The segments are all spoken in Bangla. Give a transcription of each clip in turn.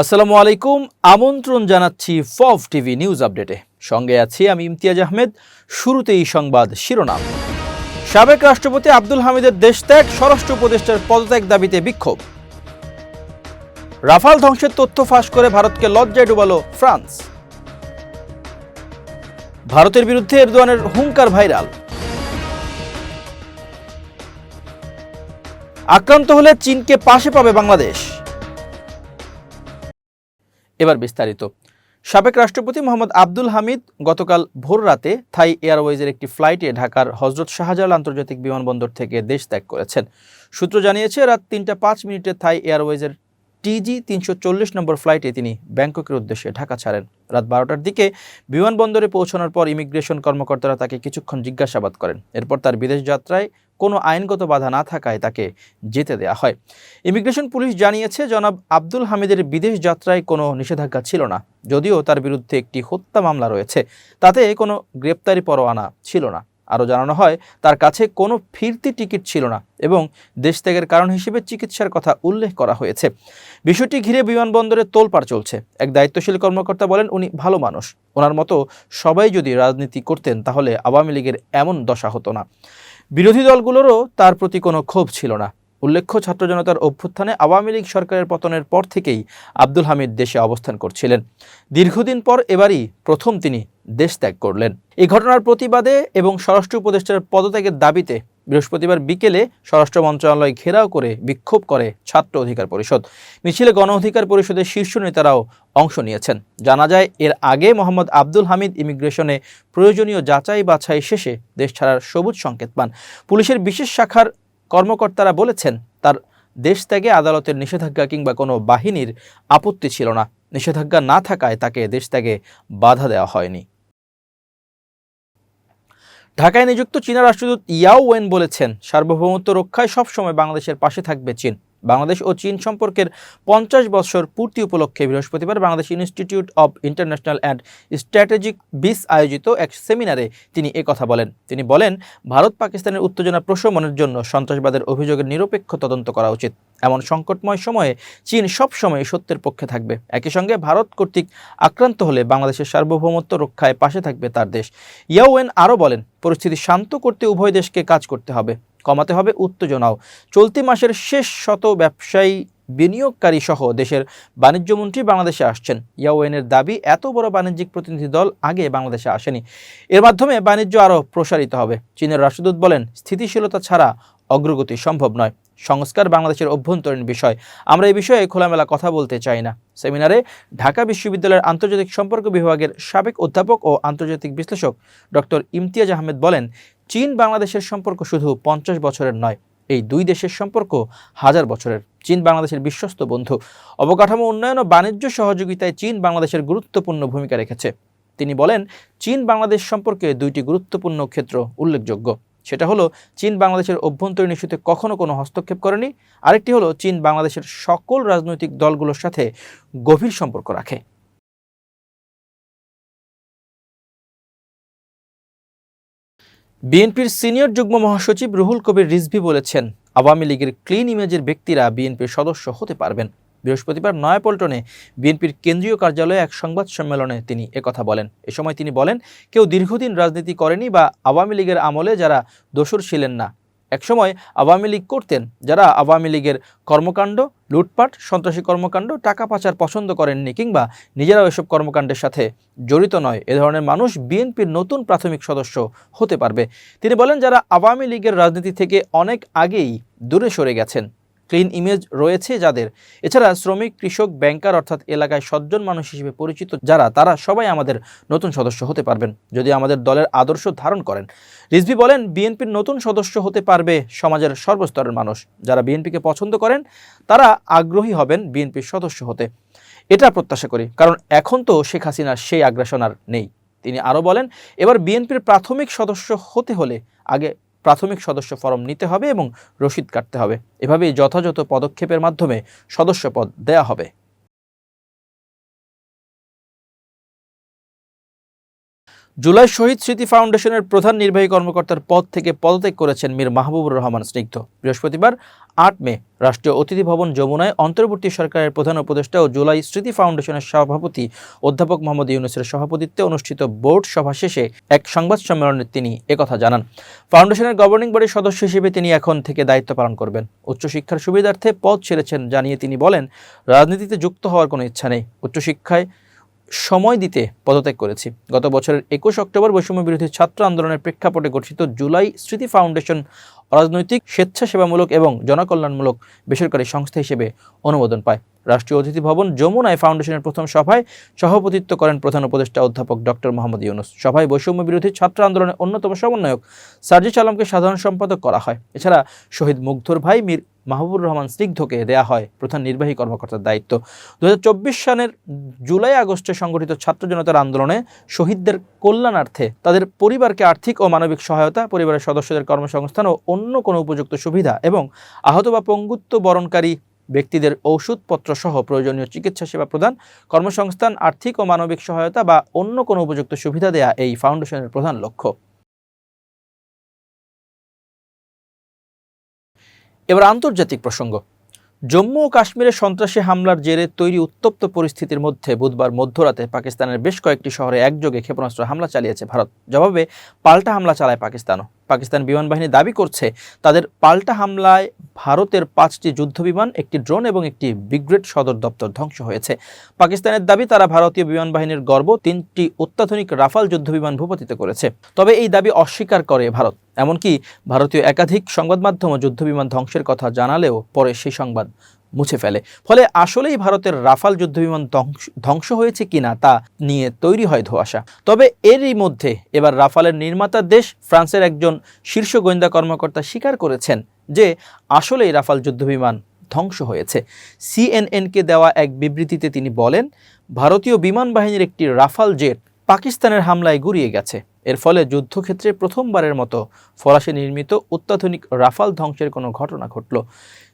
আসসালামু আলাইকুম, আমন্ত্রণ জানাচ্ছি ফফ টিভি নিউজ আপডেটে। সঙ্গে আছি আমি ইমতিয়াজ আহমেদ, শুরুতেই সংবাদ শিরোনাম। সাবেক রাষ্ট্রপতি আব্দুল হামিদের দেশত্যাগ, স্বরাষ্ট্র উপদেষ্টার পদত্যাগ দাবিতে বিক্ষোভ। রাফাল ধ্বংসের তথ্য ফাঁস করে ভারতকে লজ্জায় ডুবালো ফ্রান্স। ভারতের বিরুদ্ধে এরদোয়ানের হুঙ্কার ভাইরাল। আক্রান্ত হলে চীনকে পাশে পাবে বাংলাদেশ। এবার বিস্তারিত। সাবেক রাষ্ট্রপতি মোহাম্মদ আব্দুল হামিদ গতকাল ভোর রাতে থাই এয়ারওয়েজের একটি ফ্লাইটে ঢাকার হজরত শাহজালাল আন্তর্জাতিক বিমানবন্দর থেকে দেশ ত্যাগ করেছেন। সূত্র জানিয়েছে, রাত তিনটা পাঁচ মিনিটে থাই এয়ারওয়েজের টিজি তিনশো চল্লিশ নম্বর ফ্লাইটে তিনি ব্যাংককের উদ্দেশ্যে ঢাকা ছাড়েন। রাত বারোটার দিকে বিমানবন্দরে পৌঁছানোর পর ইমিগ্রেশন কর্মকর্তারা তাকে কিছুক্ষণ জিজ্ঞাসাবাদ করেন। এরপর তার বিদেশ যাত্রায় কোনো আইনগত বাধা না থাকায় তাকে যেতে দেয়া হয়। ইমিগ্রেশন পুলিশ জানিয়েছে, জনাব আব্দুল হামিদের বিদেশ যাত্রায় কোনো নিষেধাজ্ঞা ছিল না, যদিও তার বিরুদ্ধে একটি হত্যা মামলা রয়েছে। তাতে কোনো গ্রেপ্তারি পরোয়ানা ছিল না। আরও জানানো হয়, তার কাছে কোনো ফিরতি টিকিট ছিল না এবং দেশত্যাগের কারণ হিসেবে চিকিৎসার কথা উল্লেখ করা হয়েছে। বিষয়টি ঘিরে বিমানবন্দরে তোলপাড় চলছে। এক দায়িত্বশীল কর্মকর্তা বলেন, উনি ভালো মানুষ। ওনার মতো সবাই যদি রাজনীতি করতেন, তাহলে আওয়ামী লীগের এমন দশা হতো না। বিরোধী দলগুলোরও তার প্রতি কোনো ক্ষোভ ছিল না। উল্লেখ্য, ছাত্র জনতার অভ্যুত্থানে আওয়ামী লীগ সরকারের পতনের পর থেকেই আব্দুল হামিদ দেশে অবস্থান করছিলেন। দীর্ঘদিন পর এবারই প্রথম তিনি দেশ ত্যাগ করলেন। এই ঘটনার প্রতিবাদে এবং স্বরাষ্ট্র উপদেষ্টার পদত্যাগের দাবিতে বৃহস্পতিবার বিকেলে স্বরাষ্ট্র মন্ত্রণালয় ঘেরাও করে বিক্ষোভ করে ছাত্র অধিকার পরিষদ। মিছিলে গণ অধিকার পরিষদের শীর্ষ নেতারাও অংশ নিয়েছেন। জানা যায়, এর আগে মোহাম্মদ আব্দুল হামিদ ইমিগ্রেশনে প্রয়োজনীয় যাচাই বাছাই শেষে দেশ ছাড়ার সবুজ সংকেত পান। পুলিশের বিশেষ শাখার কর্মকর্তারা বলেছেন, তার দেশ ত্যাগে আদালতের নিষেধাজ্ঞা কিংবা কোনো বাহিনীর আপত্তি ছিল না। নিষেধাজ্ঞা না থাকায় তাকে দেশ ত্যাগে বাধা দেওয়া হয়নি। ঢাকায় নিযুক্ত চীনা রাষ্ট্রদূত ইয়াও ওয়েন বলেছেন, সার্বভৌমত্ব রক্ষায় সবসময় বাংলাদেশের পাশে থাকবে চীন। বাংলাদেশ ও চীন সম্পর্কের পঞ্চাশ বছর পূর্তি উপলক্ষে বৃহস্পতিবার Bangladesh institute of international and strategic বিস আয়োজিত এক সেমিনারে তিনি কথা বলেন। তিনি বলেন, ভারত পাকিস্তানের উত্তেজনা প্রশমনের জন্য সন্ত্রাসবাদের অভিযোগের নিরপেক্ষ তদন্ত করা উচিত। এমন সংকটময় সময়ে চীন সবসময় সত্যের পক্ষে থাকবে। একই সঙ্গে ভারত কর্তৃক আক্রান্ত হলে বাংলাদেশের সার্বভৌমত্ব রক্ষায় পাশে থাকবে তার দেশ। ইয়াওয়েন আরও বলেন, পরিস্থিতি শান্ত করতে উভয় দেশকে কাজ করতে হবে। কমাতে হবে, উত্তেজনাও। চলতি মাসের শেষ শত ব্যবসায়ী বিনিয়োগকারী সহ দেশের বাণিজ্যমন্ত্রী বাংলাদেশে আসছেন। ইয়াওয়েনের দাবি, এত বড় বাণিজ্যিক প্রতিনিধি দল আগে বাংলাদেশে আসেনি। এর মাধ্যমে বাণিজ্য আরও প্রসারিত হবে। চীনের রাষ্ট্রদূত বলেন, স্থিতিশীলতা ছাড়া অগ্রগতি সম্ভব নয়। সংস্কার বাংলাদেশের অভ্যন্তরীণ বিষয়। আমরা এই বিষয়ে খোলামেলা কথা বলতে চাই না। সেমিনারে ঢাকা বিশ্ববিদ্যালয়ের আন্তর্জাতিক সম্পর্ক বিভাগের সাবেক অধ্যাপক ও আন্তর্জাতিক বিশ্লেষক ডক্টর ইমতিয়াজ আহমেদ বলেন চীন বাংলাদেশের সম্পর্ক শুধু পঞ্চাশ বছরের নয়, এই দুই দেশের সম্পর্ক হাজার বছরের। চীন বাংলাদেশের বিশ্বস্ত বন্ধু। অবকাঠামো উন্নয়ন ও বাণিজ্য সহযোগিতায় চীন বাংলাদেশের গুরুত্বপূর্ণ ভূমিকা রেখেছে। তিনি বলেন, চীন বাংলাদেশ সম্পর্কে দুইটি গুরুত্বপূর্ণ ক্ষেত্র উল্লেখযোগ্য। সেটা হলো, চীন বাংলাদেশের অভ্যন্তরীণ ইস্যুতে কখনো কোনো হস্তক্ষেপ করেনি। আরেকটি হলো, চীন বাংলাদেশের সকল রাজনৈতিক দলগুলোর সাথে গভীর সম্পর্ক রাখে। বিএনপির সিনিয়র যুগ্ম মহাসচিব রুহুল কবির রিজভি বলেছেন, আওয়ামী লীগের ক্লিন ইমেজের ব্যক্তিরা বিএনপির সদস্য হতে পারবেন। বৃহস্পতিবার নয়াপল্টনে বিএনপির কেন্দ্রীয় কার্যালয়ে এক সংবাদ সম্মেলনে তিনি একথা বলেন। এ সময় তিনি বলেন, কেউ দীর্ঘদিন রাজনীতি করেনি বা আওয়ামী লীগের আমলে যারা দোষর ছিলেন না। একসময় আওয়ামী লীগ করতেন, যারা আওয়ামী লীগের কর্মকাণ্ড, লুটপাট, সন্ত্রাসী কর্মকাণ্ড, টাকা পাচার পছন্দ করেননি কিংবা নিজেরাও এসব কর্মকাণ্ডের সাথে জড়িত নয়। এ ধরনের মানুষ বিএনপির নতুন প্রাথমিক সদস্য হতে পারবে। তিনি বলেন, যারা আওয়ামী লীগের রাজনীতি থেকে অনেক আগেই দূরে সরে গেছেন ক্লিন ইমেজ রয়েছে যাদের। এছাড়া শ্রমিক, কৃষক, ব্যাংকার অর্থাৎ এলাকায় সজ্জন মানুষ হিসেবে পরিচিত যারা, তারা সবাই আমাদের নতুন সদস্য হতে পারবেন, যদি আমাদের দলের আদর্শ ধারণ করেন। রিজভি বলেন, বিএনপির নতুন সদস্য হতে পারবে সমাজের সর্বস্তরের মানুষ। যারা বিএনপিকে পছন্দ করেন, তারা আগ্রহী হবেন বিএনপির সদস্য হতে। এটা প্রত্যাশা করি, কারণ এখন তো শেখ হাসিনার সেই আগ্রাসন আর নেই। তিনি আরও বলেন, এবার বিএনপির প্রাথমিক সদস্য হতে হলে আগে প্রাথমিক সদস্য ফরম নিতে হবে এবং রসিদ কাটতে হবে। এভাবেই যথাযথ পদক্ষেপের মাধ্যমে সদস্যপদ দেয়া হবে। জুলাই শহীদ স্মৃতি ফাউন্ডেশনের প্রধান নির্বাহী কর্মকর্তার পদ থেকে পদত্যাগ করেছেন মীর মাহবুবুর রহমান স্নিগ্ধ। বৃহস্পতিবার আট মে রাষ্ট্রীয় অতিথি ভবন যমুনায় অন্তর্বর্তী সরকারের প্রধান উপদেষ্টা ও জুলাই স্মৃতি ফাউন্ডেশনের সভাপতি অধ্যাপক মোহাম্মদ ইউনুসের সভাপতিত্বে অনুষ্ঠিত বোর্ড সভা শেষে এক সংবাদ সম্মেলনে তিনি একথা জানান। ফাউন্ডেশনের গভর্নিং বডির সদস্য হিসেবে তিনি এখন থেকে দায়িত্ব পালন করবেন। উচ্চশিক্ষার সুবিধার্থে পদ ছেড়েছেন জানিয়ে তিনি বলেন, রাজনীতিতে যুক্ত হওয়ার কোনো ইচ্ছা নেই। উচ্চশিক্ষায় সময় দিতে পদত্যাগ করেছি। গত বছরের একুশ অক্টোবর বৈষম্য বিরোধী ছাত্র আন্দোলনের প্রেক্ষাপটে গঠিত জুলাই স্মৃতি ফাউন্ডেশন অরাজনৈতিক স্বেচ্ছাসেবামূলক এবং জনকল্যাণমূলক বেসরকারি সংস্থা হিসেবে অনুমোদন পায়। রাষ্ট্রীয় অতিথি ভবন যমুনায় ফাউন্ডেশনের প্রথম সভায় সভাপতিত্ব করেন প্রধান উপদেষ্টা অধ্যাপক ডক্টর মোহাম্মদ ইউনুস। সভায় বৈষম্য বিরোধী ছাত্র আন্দোলনের অন্যতম সমন্বয়ক সার্জিস আলমকে সাধারণ সম্পাদক করা হয়। এছাড়া শহীদ মুগ্ধর ভাই মীর মাহবুবুর রহমান স্নিগ্ধকে দেয়া হয় প্রধান নির্বাহী কর্মকর্তার দায়িত্ব। দু হাজার চব্বিশ সালের জুলাই আগস্টে সংগঠিত ছাত্র জনতার আন্দোলনে শহীদদের কল্যাণার্থে তাদের পরিবারকে আর্থিক ও মানবিক সহায়তা, পরিবারের সদস্যদের কর্মসংস্থান ও অন্য কোনো উপযুক্ত সুবিধা এবং আহত বা পঙ্গুত্ব বরণকারী ব্যক্তিদের ঔষধপত্র সহ প্রয়োজনীয় চিকিৎসা সেবা প্রদান, কর্মসংস্থান, আর্থিক ও মানবিক সহায়তা বা অন্য কোনো উপযুক্ত সুবিধা দেয়া এই ফাউন্ডেশনের প্রধান লক্ষ্য। এবার আন্তর্জাতিক প্রসঙ্গ। জম্মু ও কাশ্মীরে সন্ত্রাসী হামলার জেরে তৈরি উত্তপ্ত পরিস্থিতির মধ্যে বুধবার মধ্যরাতে পাকিস্তানের বেশ কয়েকটি শহরে একযোগে ক্ষেপণাস্ত্র হামলা চালিয়েছে ভারত। জবাবে পাল্টা হামলা চালায় পাকিস্তানও। পাকিস্তান বিমান বাহিনী দাবি করছে, তাদের পাল্টা হামলায় ভারতের পাঁচটি যুদ্ধবিমান, একটি ড্রোন এবং একটি ব্রিগেড সদর দপ্তর ধ্বংস হয়েছে। পাকিস্তানের দাবি, তারা ভারতীয় বিমান বাহিনীর গর্ব, তিনটি অত্যাধুনিক রাফাল যুদ্ধবিমান ভূপাতিত করেছে। তবে এই দাবি অস্বীকার করে ভারত। এমনকি ভারতীয় একাধিক সংবাদ মাধ্যম যুদ্ধবিমান ধ্বংসের কথা জানালেও পরে সেই সংবাদ মুছে ফেলে। ফলে আসলেই ভারতের রাফাল যুদ্ধবিমান ধ্বংস- হয়েছে কিনা তা নিয়ে তৈরি হয় ধোঁয়াশা। তবে এরই মধ্যে এবার রাফালের নির্মাতা দেশ ফ্রান্সের একজন শীর্ষ গোয়েন্দা কর্মকর্তা স্বীকার করেছেন যে আসলেই রাফাল যুদ্ধবিমান ধ্বংস হয়েছে। সিএনএনকে দেওয়া এক বিবৃতিতে তিনি বলেন, ভারতীয় বিমান বাহিনীর একটি রাফাল জেট পাকিস্তানের হামলায় গুরিয়ে গেছে। এর ফলে যুদ্ধক্ষেত্রে প্রথমবারের মতো ফরাসি নির্মিত অত্যাধুনিক রাফাল ধ্বংসের কোনো ঘটনা ঘটল।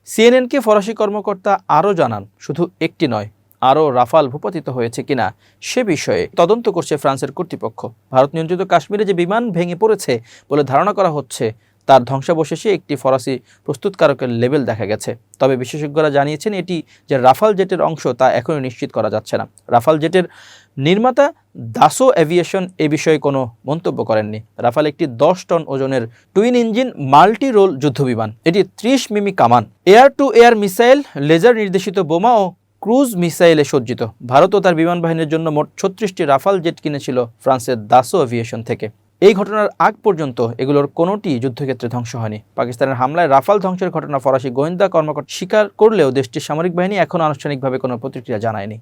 সিএনএনকে ফরাসি কর্মকর্তা আরও জানান, শুধু একটি নয়, আরও রাফাল ভূপাতিত হয়েছে কিনা সে বিষয়ে তদন্ত করছে ফ্রান্সের কর্তৃপক্ষ। ভারত নিয়ন্ত্রিত কাশ্মীরে যে বিমান ভেঙে পড়েছে বলে ধারণা করা হচ্ছে, তার ধ্বংসাবশেষে একটি ফরাসি প্রস্তুতকারকের লেবেল দেখা গেছে। তবে বিশেষজ্ঞরা জানিয়েছেন, এটি যে রাফাল জেটের অংশ তা এখনই নিশ্চিত করা যাচ্ছে না। রাফাল জেটের নির্মাতা দাসো এভিয়েশন এ বিষয়ে কোনো মন্তব্য করেননি। রাফাল একটি দশ টন ওজনের টুইন ইঞ্জিন মাল্টি রোল যুদ্ধবিমান। এটি ত্রিশ মিমি কামান। Air to air missile, laser নির্দেশিত বোমা ও ক্রুজ মিসাইলে সজ্জিত। ভারত ও তার বিমান বাহিনীর জন্য মোট ছত্রিশটি রাফাল জেট কিনেছিল ফ্রান্সের দাসো এভিয়েশন থেকে। এই ঘটনার আগ পর্যন্ত এগুলোর কোনোটি যুদ্ধক্ষেত্রে ধ্বংস হয়নি। পাকিস্তানের হামলায় রাফাল ধ্বংসের ঘটনা ফরাসি গোয়েন্দা কর্মকর্তা স্বীকার করলেও দেশটির সামরিক বাহিনী এখনও আনুষ্ঠানিকভাবে কোনো প্রতিক্রিয়া জানায়নি।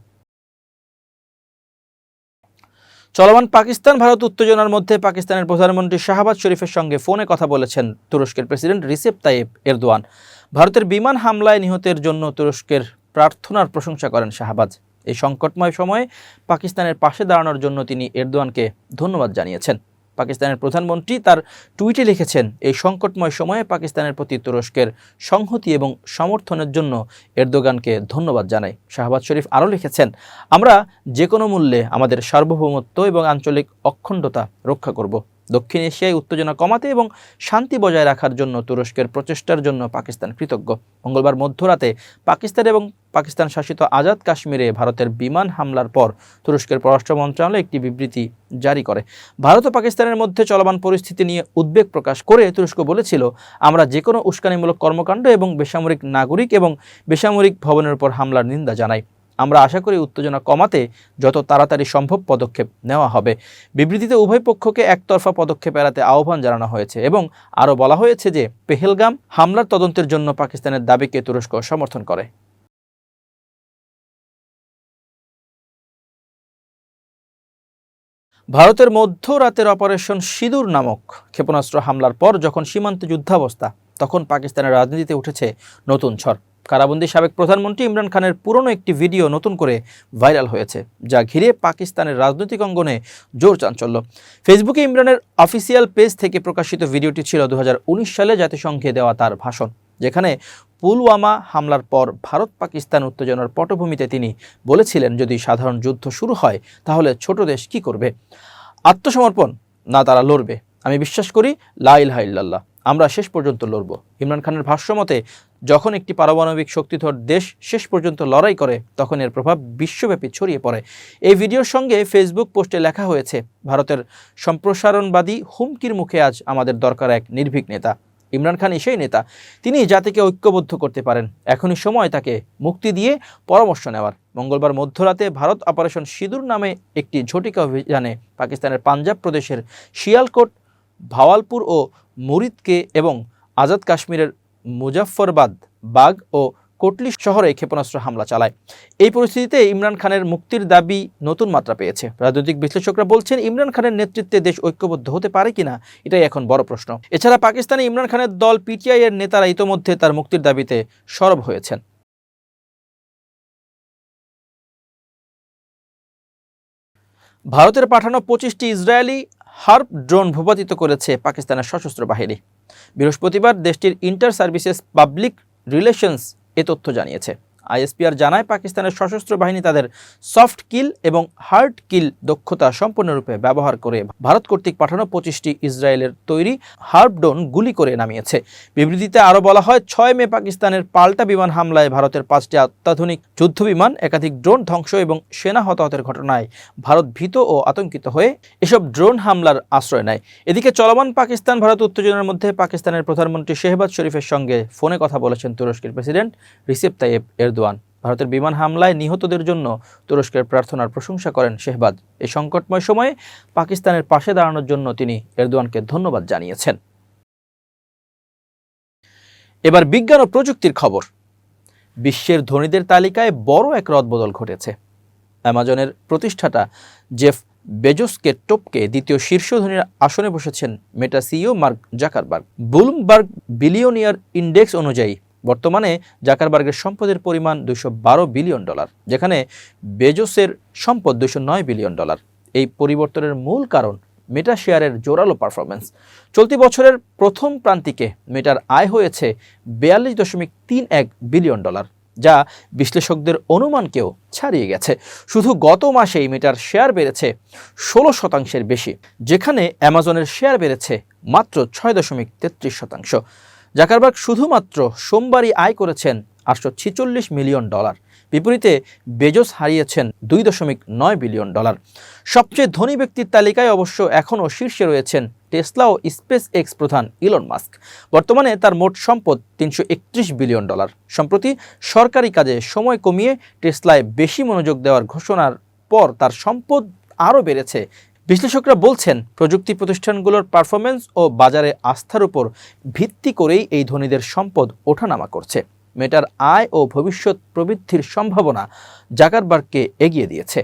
চলমান পাকিস্তান, ভারত উত্তেজনার মধ্যে পাকিস্তানের প্রধানমন্ত্রী শাহবাজ শরীফের সঙ্গে ফোনে কথা বলেছেন তুরস্কের প্রেসিডেন্ট রিসেপ তাইব এরদোয়ান। ভারতের বিমান হামলায় নিহতের জন্য তুরস্কের প্রার্থনার প্রশংসা করেন শাহবাজ। এই সংকটময় সময়ে পাকিস্তানের পাশে দাঁড়ানোর জন্য তিনি এরদোয়ানকে ধন্যবাদ জানিয়েছেন। পাকিস্তানের প্রধানমন্ত্রী তার টুইটে লিখেছেন, এই সংকটময় সময়ে পাকিস্তানের প্রতি তুরস্কের সংহতি এবং সমর্থনের জন্য এরদোগানকে ধন্যবাদ জানাই। শাহবাজ শরীফ আরও লিখেছেন, আমরা যে কোনো মূল্যে আমাদের সার্বভৌমত্ব এবং আঞ্চলিক অখণ্ডতা রক্ষা করব। দক্ষিণ এশিয়ায় উত্তেজনা কমাতে এবং শান্তি বজায় রাখার জন্য তুরস্কের প্রচেষ্টার জন্য পাকিস্তান কৃতজ্ঞ। মঙ্গলবার মধ্যরাতে পাকিস্তান এবং পাকিস্তান শাসিত আজাদ কাশ্মীরে ভারতের বিমান হামলার পর তুরস্কের পররাষ্ট্র মন্ত্রণালয় একটি বিবৃতি জারি করে। ভারত ও পাকিস্তানের মধ্যে চলমান পরিস্থিতি নিয়ে উদ্বেগ প্রকাশ করে তুরস্ক বলেছিল, আমরা যে কোনো উস্কানিমূলক কর্মকাণ্ড এবং বেসামরিক নাগরিক এবং বেসামরিক ভবনের উপর হামলার নিন্দা জানাই। আমরা আশা করি উত্তেজনা কমাতে যত তাড়াতাড়ি সম্ভব পদক্ষেপ নেওয়া হবে। বিবৃতিতে উভয় পক্ষকে একতরফা পদক্ষেপ এড়াতে আহ্বান জানানো হয়েছে এবং আরও বলা হয়েছে যে পেহেলগাম হামলার তদন্তের জন্য পাকিস্তানের দাবিকে তুরস্ক সমর্থন করে। ভারতের মধ্যরাতের অপারেশন সিঁদুর নামক ক্ষেপণাস্ত্র হামলার পর যখন সীমান্তে যুদ্ধাবস্থা, তখন পাকিস্তানের রাজনীতিতে উঠেছে নতুন ঝড়। কারাবন্দী সাবেক প্রধানমন্ত্রী ইমরান খানের পুরনো একটি ভিডিও নতুন করে ভাইরাল হয়েছে, যা ঘিরে পাকিস্তানের রাজনৈতিক অঙ্গনে জোর চাঞ্চল্য। ফেসবুকে ইমরানের অফিসিয়াল পেজ থেকে প্রকাশিত ভিডিওটি ছিল দুহাজার উনিশ সালে জাতিসংঘে দেওয়া তার ভাষণ, যেখানে পুলওয়ামা হামলার পর ভারত পাকিস্তান উত্তেজনার পটভূমিতে তিনি বলেছিলেন, যদি সাধারণ যুদ্ধ শুরু হয়, তাহলে ছোট দেশ কি করবে? আত্মসমর্পণ? না, তারা লড়বে। আমি বিশ্বাস করি লাইল ইলাহা ইল্লাল্লাহ। আমরা শেষ পর্যন্ত লড়ব। ইমরান খানের ভাষ্য মতে যখন একটি পারমাণবিক শক্তিধর দেশ শেষ পর্যন্ত লড়াই করে, তখন এর প্রভাব বিশ্বব্যাপী ছড়িয়ে পড়ে। এই ভিডিওর সঙ্গে ফেসবুক পোস্টে লেখা হয়েছে, ভারতের সম্প্রসারণবাদী হুমকির মুখে আজ আমাদের দরকার এক নির্ভীক নেতা। ইমরান খান সেই নেতা। তিনি জাতিকে ঐক্যবদ্ধ করতে পারেন। এখনই সময় তাকে মুক্তি দিয়ে পরামর্শ নেওয়ার। মঙ্গলবার মধ্যরাতে ভারত অপারেশন সিঁদুর নামে একটি ঝটিকা অভিযানে পাকিস্তানের পাঞ্জাব প্রদেশের শিয়ালকোট, ভাওয়ালপুর ও মুরিদকে এবং আজাদ কাশ্মীরের মুজাফফরবাদ বাগ ও কোটলি শহরে ক্ষেপণাস্ত্র হামলা চালায়। এই পরিস্থিতিতে ইমরান খানের মুক্তির দাবি নতুন মাত্রা পেয়েছে। রাজনৈতিক বিশ্লেষকরা বলছেন, ইমরান খানের নেতৃত্বে দেশ ঐক্যবদ্ধ হতে পারে কিনা এটাই এখন বড় প্রশ্ন। এছাড়া পাকিস্তানে ইমরান খানের দল পিটিআই এর নেতারা ইতোমধ্যে তার মুক্তির দাবিতে সরব হয়েছেন। ভারতের পাঠানো পঁচিশটি ইসরায়েলি হার্প ড্রোন ভূপাতিত করেছে পাকিস্তানের সশস্ত্র বাহিনী। বৃহস্পতিবার দেশটির ইন্টার সার্ভিসেস পাবলিক রিলেশনস এ তথ্য জানিয়েছে। আইএসপিআর জানায়, পাকিস্তানের সশস্ত্র বাহিনী তাদের সফট কিল এবং হার্ড কিল দক্ষতা সম্পূর্ণরূপে ব্যবহার করে ভারত কর্তৃক পাঠানো পঁচিশটি ইসরায়েলের তৈরি হার্প ড্রোন গুলি করে নামিয়েছে। বিবৃতিতে আরও বলা হয়, ছয় মে পাকিস্তানের পাল্টা বিমান হামলায় ভারতের পাঁচটি অত্যাধুনিক যুদ্ধ বিমান, একাধিক ড্রোন ধ্বংস এবং সেনা হতাহতের ঘটনায় ভারত ভীত ও আতঙ্কিত হয়ে এসব ড্রোন হামলার আশ্রয় নেয়। এদিকে চলমান পাকিস্তান ভারত উত্তেজনার মধ্যে পাকিস্তানের প্রধানমন্ত্রী শেহবাজ শরীফের সঙ্গে ফোনে কথা বলেছেন তুরস্কের প্রেসিডেন্ট রিসেপ তাইয়েব এরদোয়ান ভারতের বিমান হামলায় নিহতদের জন্য তুরস্কের প্রার্থনার প্রশংসা করেন শেহবাজ। এই সংকটময় সময়ে পাকিস্তানের পাশে দাঁড়ানোর জন্য তিনি এরদোয়ানকে ধন্যবাদ জানিয়েছেন। এবার বিজ্ঞান ও প্রযুক্তির খবর। বিশ্বের ধনীদের তালিকায় বড় এক রদবদল ঘটেছে। অ্যামাজনের প্রতিষ্ঠাতা জেফ বেজোসকে টপকে দ্বিতীয় শীর্ষ ধনীর আসনে বসেছেন Meta CEO Mark Zuckerberg. Bloomberg billionaire index অনুযায়ী বর্তমানে জাকারবার্গের সম্পদের পরিমাণ দুশো বিলিয়ন ডলার, যেখানে বেজোসের সম্পদ দুশো বিলিয়ন ডলার। এই পরিবর্তনের মূল কারণ মেটা শেয়ারের জোরালো পারফরমেন্স চলতি বছরের প্রথম প্রান্তিকে মেটার আয় হয়েছে বিয়াল্লিশ দশমিক তিন এক বিলিয়ন ডলার, যা বিশ্লেষকদের অনুমানকেও ছাড়িয়ে গেছে। শুধু গত মাসেই মেটার শেয়ার বেড়েছে ষোলো শতাংশের বেশি, যেখানে অ্যামাজনের শেয়ার বেড়েছে মাত্র ছয় দশমিক তেত্রিশ শতাংশ। জাকারবার্গ শুধুমাত্র সোমবারই আয় করেছেন আটশো মিলিয়ন ডলার। বিপরীতে বেজোস হারিয়েছেন দুই দশমিক নয় বিলিয়ন ডলার। সবচেয়ে ধনী ব্যক্তির তালিকায় অবশ্য এখনও শীর্ষে রয়েছেন টেসলা ও স্পেস এক্স প্রধান ইলন মাস্ক। বর্তমানে তার মোট সম্পদ তিনশো একত্রিশ বিলিয়ন ডলার। সম্প্রতি সরকারি কাজে সময় কমিয়ে টেসলায় বেশি মনোযোগ দেওয়ার ঘোষণার পর তার সম্পদ আরও বেড়েছে বিশ্লেষকরা বলছেন, প্রযুক্তি প্রতিষ্ঠানগুলোর পারফরমেন্স ও বাজারে আস্থার উপর ভিত্তি করেই এই ধনীদের সম্পদ ওঠানামা করছে। মেটার আয় ও ভবিষ্যৎ প্রবৃদ্ধির সম্ভাবনা জাকারবার্গকে এগিয়ে দিয়েছে।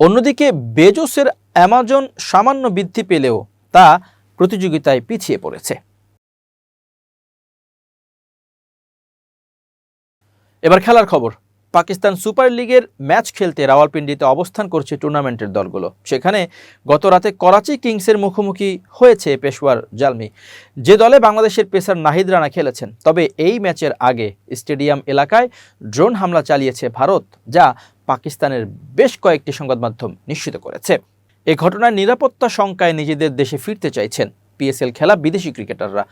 অন্যদিকে, বেজোসের অ্যামাজন সামান্য বৃদ্ধি পেলেও তা প্রতিযোগিতায় পিছিয়ে পড়েছে। এবার খেলার খবর। পাকিস্তান সুপার লিগের ম্যাচ খেলতে রাওয়ালপিন্ডিতে অবস্থান করছে টুর্নামেন্টের দলগুলো। সেখানে গত রাতে করাচি কিংসের মুখোমুখি হয়েছে পেশোয়ার জালমি। যে দলে বাংলাদেশের পেসার নাহিদ রানা খেলেছেন, তবে এই ম্যাচের আগে স্টেডিয়াম এলাকায় ড্রোন হামলা চালিয়েছে ভারত, যা পাকিস্তানের বেশ কয়েকটি সংবাদ মাধ্যম নিশ্চিত করেছে। এ ঘটনার নিরাপত্তা শঙ্কায় নিজেদের দেশে ফিরতে চাইছেন পিএসএল খেলা বিদেশি ক্রিকেটাররা।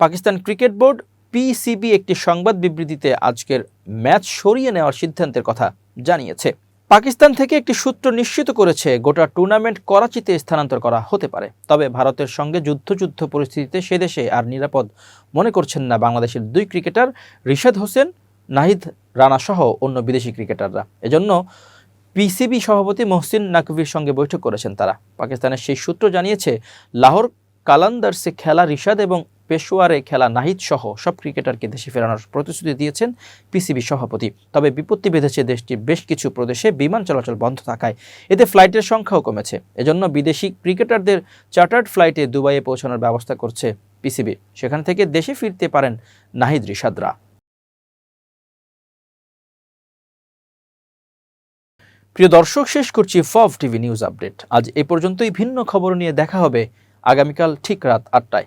পাকিস্তান ক্রিকেট বোর্ড পিসিবি একটি সংবাদ বিবৃতিতে আজকের ম্যাচ সরিয়ে নেওয়ার সিদ্ধান্তের কথা জানিয়েছে। পাকিস্তান থেকে একটি সূত্র নিশ্চিত করেছে, গোটা টুর্নামেন্ট করাচিতে স্থানান্তর করা হতে পারে। তবে ভারতের সঙ্গে যুদ্ধযুদ্ধ পরিস্থিতিতে সে দেশে আর নিরাপদ মনে করছেন না বাংলাদেশের দুই ক্রিকেটার রিশাদ হোসেন, নাহিদ রানা সহ অন্য বিদেশি ক্রিকেটাররা। এজন্য পিসিবি সভাপতি মহসিন নাকভির সঙ্গে বৈঠক করেছেন তারা। পাকিস্তানের সেই সূত্র জানিয়েছে, লাহোর কালান্দার্সে খেলা রিশাদ এবং পেশোয়ারে খেলা নাহিদ সহ সব ক্রিকেটারকে দেশে ফেরানোর প্রতিশ্রুতি দিয়েছেন পিসিবি সভাপতি। তবে বিপত্তি বেঁধেছে দেশটির বেশ কিছু প্রদেশে বিমান চলাচল বন্ধ থাকায়। এতে ফ্লাইটের সংখ্যাও কমেছে। এজন্য বিদেশি ক্রিকেটারদের চার্টার্ড ফ্লাইটে দুবাইয়ে পৌঁছানোর ব্যবস্থা করছে পিসিবি। সেখান থেকে দেশে ফিরতে পারেন নাহিদ রিশাদরা। প্রিয় দর্শক, শেষ করছি ফভ টিভি নিউজ আপডেট। আজ এ পর্যন্তই ভিন্ন খবর নিয়ে দেখা হবে। আগামীকাল ঠিক রাত আটটায়।